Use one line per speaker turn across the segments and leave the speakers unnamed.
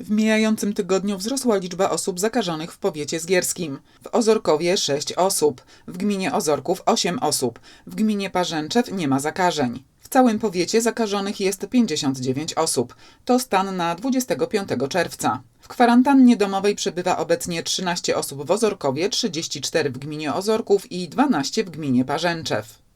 W mijającym tygodniu wzrosła liczba osób zakażonych w powiecie zgierskim. W Ozorkowie 6 osób, w gminie Ozorków 8 osób, w gminie Parzęczew nie ma zakażeń. W całym powiecie zakażonych jest 59 osób. To stan na 25 czerwca. W kwarantannie domowej przebywa obecnie 13 osób w Ozorkowie, 34 w gminie Ozorków i 12 w gminie Parzęczew.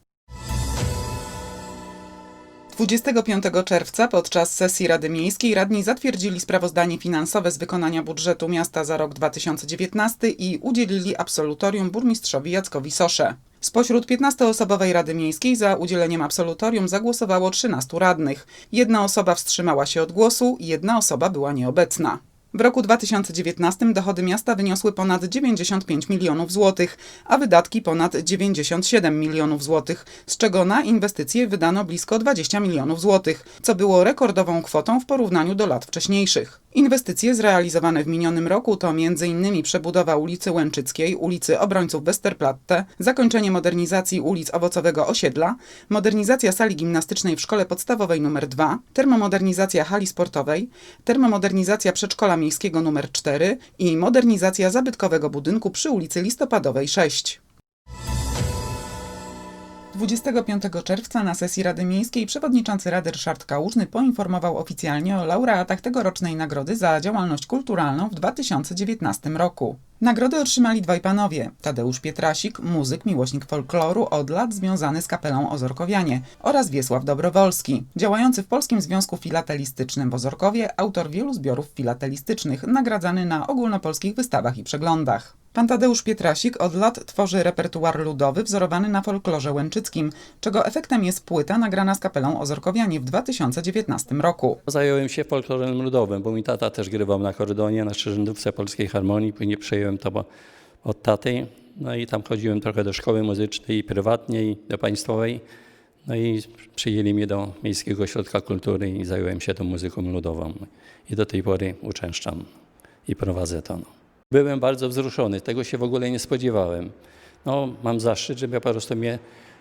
25 czerwca podczas sesji Rady Miejskiej radni zatwierdzili sprawozdanie finansowe z wykonania budżetu miasta za rok 2019 i udzielili absolutorium burmistrzowi Jackowi Sosze. Spośród 15-osobowej Rady Miejskiej za udzieleniem absolutorium zagłosowało 13 radnych. Jedna osoba wstrzymała się od głosu, jedna osoba była nieobecna. W roku 2019 dochody miasta wyniosły ponad 95 milionów złotych, a wydatki ponad 97 milionów złotych, z czego na inwestycje wydano blisko 20 milionów złotych, co było rekordową kwotą w porównaniu do lat wcześniejszych. Inwestycje zrealizowane w minionym roku to m.in. przebudowa ulicy Łęczyckiej, ulicy Obrońców Westerplatte, zakończenie modernizacji ulic Owocowego Osiedla, modernizacja sali gimnastycznej w szkole podstawowej nr 2, termomodernizacja hali sportowej, termomodernizacja przedszkola miejskiego nr 4 i modernizacja zabytkowego budynku przy ulicy Listopadowej 6. 25 czerwca na sesji Rady Miejskiej przewodniczący Rady Ryszard Kałużny poinformował oficjalnie o laureatach tegorocznej nagrody za działalność kulturalną w 2019 roku. Nagrody otrzymali dwaj panowie: Tadeusz Pietrasik, muzyk, miłośnik folkloru, od lat związany z kapelą Ozorkowianie, oraz Wiesław Dobrowolski, działający w Polskim Związku Filatelistycznym w Ozorkowie, autor wielu zbiorów filatelistycznych, nagradzany na ogólnopolskich wystawach i przeglądach. Pan Tadeusz Pietrasik od lat tworzy repertuar ludowy wzorowany na folklorze łęczyckim, czego efektem jest płyta nagrana z kapelą Ozorkowianie w 2019 roku.
Zająłem się folklorem ludowym, bo mój tata też grywał na kordonie, na skrzyżendówce Polskiej Harmonii. Później przejąłem to bo- od taty. No i tam chodziłem trochę do szkoły muzycznej, i prywatnej, do państwowej. No i przyjęli mnie do Miejskiego Ośrodka Kultury i zająłem się tą muzyką ludową. I do tej pory uczęszczam i prowadzę to. No. Byłem bardzo wzruszony, tego się w ogóle nie spodziewałem. No, mam zaszczyt, żeby po prostu mnie,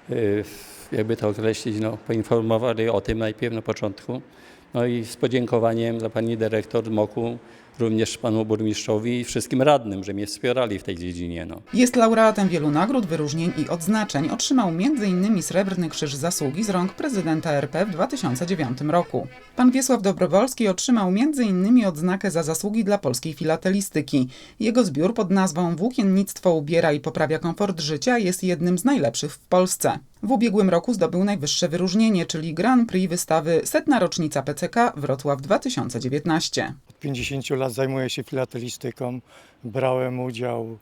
y, jakby to określić, no, poinformowali o tym najpierw na początku. No i z podziękowaniem dla pani dyrektor MOKU, również panu burmistrzowi i wszystkim radnym, że mnie wspierali w tej dziedzinie. No.
Jest laureatem wielu nagród, wyróżnień i odznaczeń. Otrzymał m.in. Srebrny Krzyż Zasługi z rąk prezydenta RP w 2009 roku. Pan Wiesław Dobrowolski otrzymał m.in. odznakę za zasługi dla polskiej filatelistyki. Jego zbiór pod nazwą Włókiennictwo ubiera i poprawia komfort życia jest jednym z najlepszych w Polsce. W ubiegłym roku zdobył najwyższe wyróżnienie, czyli Grand Prix wystawy Setna rocznica PCK Wrocław 2019.
Od 50 lat zajmuję się filatelistyką. Brałem udział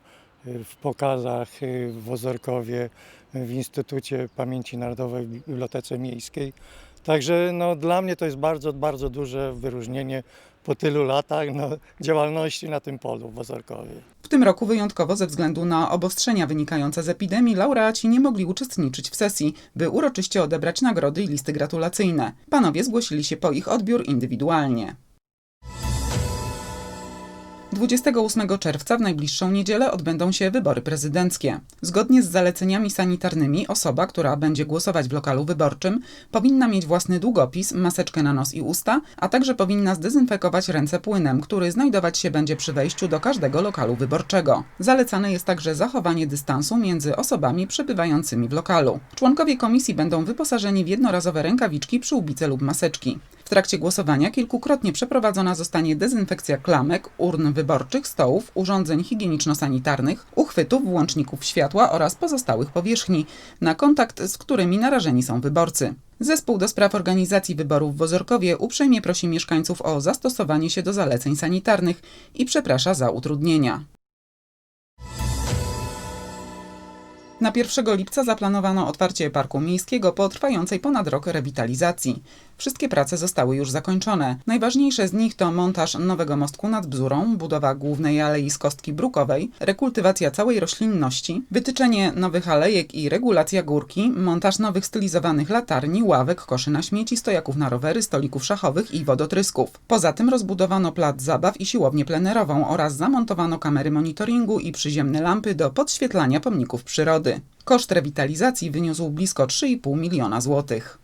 y, w pokazach y, w Ozorkowie, w Instytucie Pamięci Narodowej w Bibliotece Miejskiej. Także no, dla mnie to jest bardzo, bardzo duże wyróżnienie po tylu latach no, działalności na tym polu w Ozorkowie.
W tym roku wyjątkowo ze względu na obostrzenia wynikające z epidemii laureaci nie mogli uczestniczyć w sesji, by uroczyście odebrać nagrody i listy gratulacyjne. Panowie zgłosili się po ich odbiór indywidualnie. 28 czerwca w najbliższą niedzielę odbędą się wybory prezydenckie. Zgodnie z zaleceniami sanitarnymi osoba, która będzie głosować w lokalu wyborczym, powinna mieć własny długopis, maseczkę na nos i usta, a także powinna zdezynfekować ręce płynem, który znajdować się będzie przy wejściu do każdego lokalu wyborczego. Zalecane jest także zachowanie dystansu między osobami przebywającymi w lokalu. Członkowie komisji będą wyposażeni w jednorazowe rękawiczki, przyłbice lub maseczki. Trakcie głosowania kilkukrotnie przeprowadzona zostanie dezynfekcja klamek, urn wyborczych, stołów, urządzeń higieniczno-sanitarnych, uchwytów, włączników światła oraz pozostałych powierzchni, na kontakt z którymi narażeni są wyborcy. Zespół do spraw organizacji wyborów w Ozorkowie uprzejmie prosi mieszkańców o zastosowanie się do zaleceń sanitarnych i przeprasza za utrudnienia. Na 1 lipca zaplanowano otwarcie parku miejskiego po trwającej ponad rok rewitalizacji. Wszystkie prace zostały już zakończone. Najważniejsze z nich to montaż nowego mostku nad Bzurą, budowa głównej alei z kostki brukowej, rekultywacja całej roślinności, wytyczenie nowych alejek i regulacja górki, montaż nowych stylizowanych latarni, ławek, koszy na śmieci, stojaków na rowery, stolików szachowych i wodotrysków. Poza tym rozbudowano plac zabaw i siłownię plenerową oraz zamontowano kamery monitoringu i przyziemne lampy do podświetlania pomników przyrody. Koszt rewitalizacji wyniósł blisko 3,5 miliona złotych.